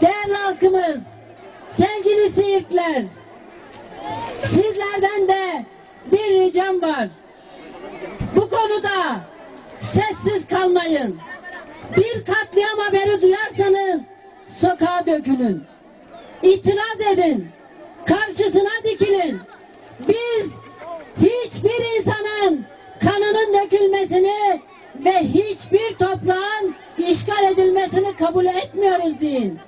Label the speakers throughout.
Speaker 1: değerli halkımız, sevgili Siirtler, sizlerden de bir ricam var. Bu konuda sessiz kalmayın. Bir katliam haberi duyarsanız sokağa dökülün. İtiraz edin. Karşısına dikilin. Biz hiçbir insanın kanının dökülmesini ve hiçbir toprağın işgal edilmesini kabul etmiyoruz deyin.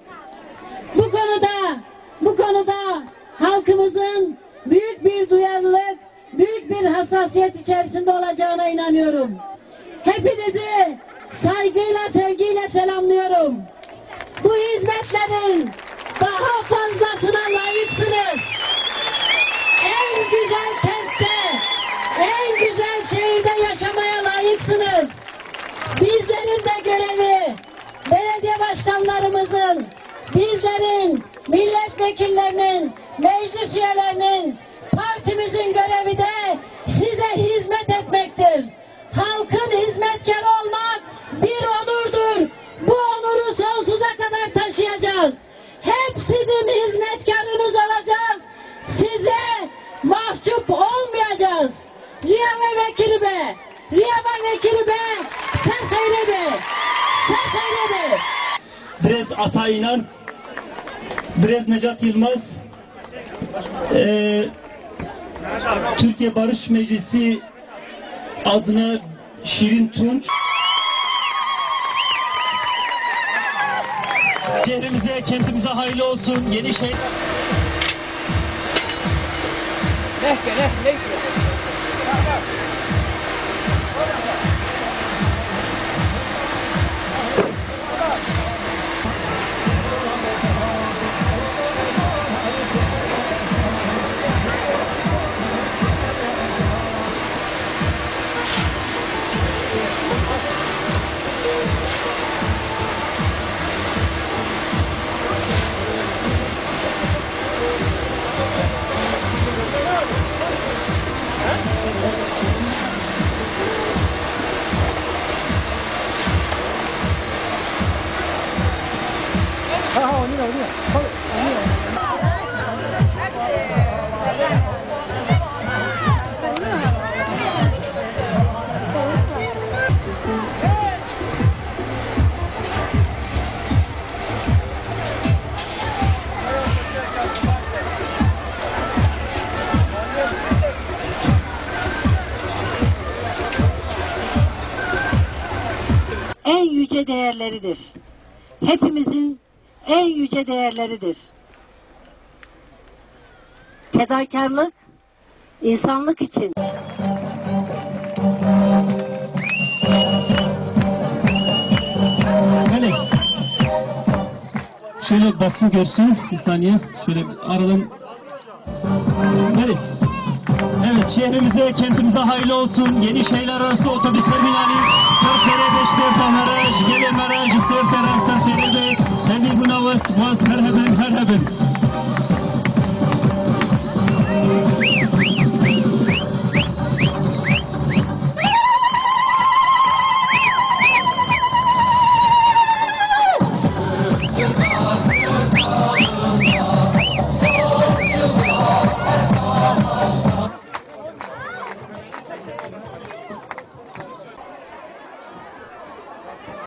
Speaker 1: Konuda halkımızın büyük bir duyarlılık, büyük bir hassasiyet içerisinde olacağına inanıyorum. Hepinizi saygıyla, sevgiyle selamlıyorum. Bu hizmetlerin daha fazlasına layıksınız. En güzel kentte, en güzel şehirde yaşamaya layıksınız. Bizlerin de görevi, belediye başkanlarımızın, bizlerin, milletvekillerinin, meclis üyelerinin, partimizin görevi de size hizmet etmektir. Halkın hizmetkarı olmak bir onurdur. Bu onuru sonsuza kadar taşıyacağız. Hep sizin hizmetkarınız olacağız. Size mahcup olmayacağız. Riyava vekili be, Riyava vekili be, sen hayre be, sen hayre be.
Speaker 2: Brez Atayınan, Brez Necat Yılmaz, eee, Türkiye Barış Meclisi adına Şirin Tunç. Şehrimize, kentimize hayırlı olsun. Yeni şey.
Speaker 1: En yüce değerleridir. Hepimizin en yüce değerleridir. Fedakarlık insanlık için
Speaker 2: Melek. Şöyle basın görsün bir saniye. Şöyle aradan. Melek. Evet şehrimize, kentimize hayırlı olsun. Yeni şehirler arası otobüs terminali. Sırtere beş sırta meraj, gele meraj, sırtere Yes, was her heaven, heaven.